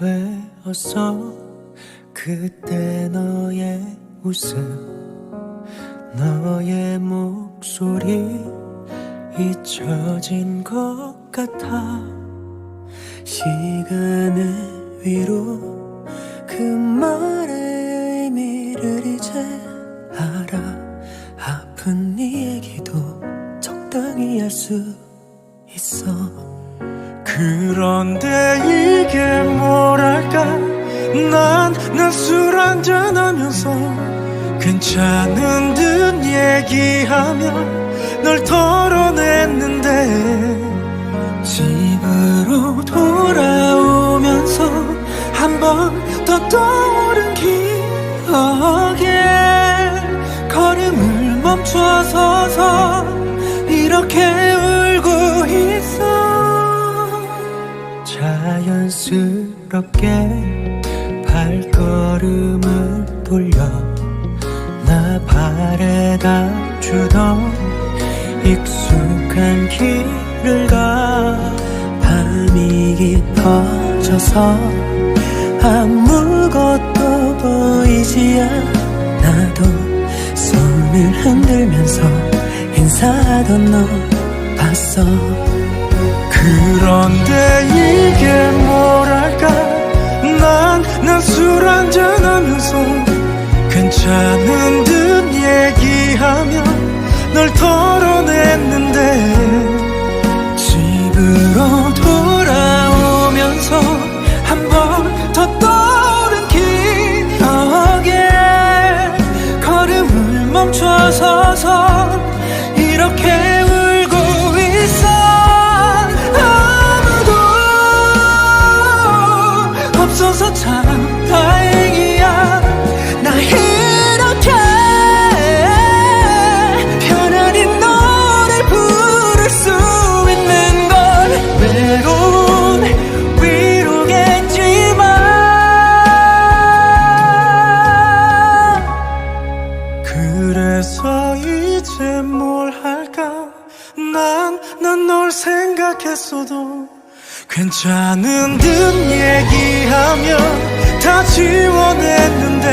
되었어 그때 너의 웃음 너의 목소리 잊혀진 것 같아. 시간의 위로 그 말의 의미를 이제 알아. 아픈 네 얘기도 적당히 할 수 있어 그런데 이게 뭐랄까? 난 난 술 한잔하면서 괜찮은 듯 얘기하며 널 털어냈는데 집으로 돌아오면서 한 번 더 떠오른 기억에 걸음을 멈춰서서 이렇게 자연스럽게 발걸음을 돌려 나 바래다 주던 익숙한 길을 가. 밤이 깊어져서 아무것도 보이지 않아도 손을 흔들면서 인사하던 너 봤어 괜찮은 듯 얘기하며 널 털어냈는데 집으로 돌아오면서 한 번 더 떠오른 기억에 걸음을 멈춰서서 이렇게 없어서 참 다행 그래서 이제 뭘 할까? 난 난 널 생각했어도 괜찮은 듯 얘기하며 다 지워냈는데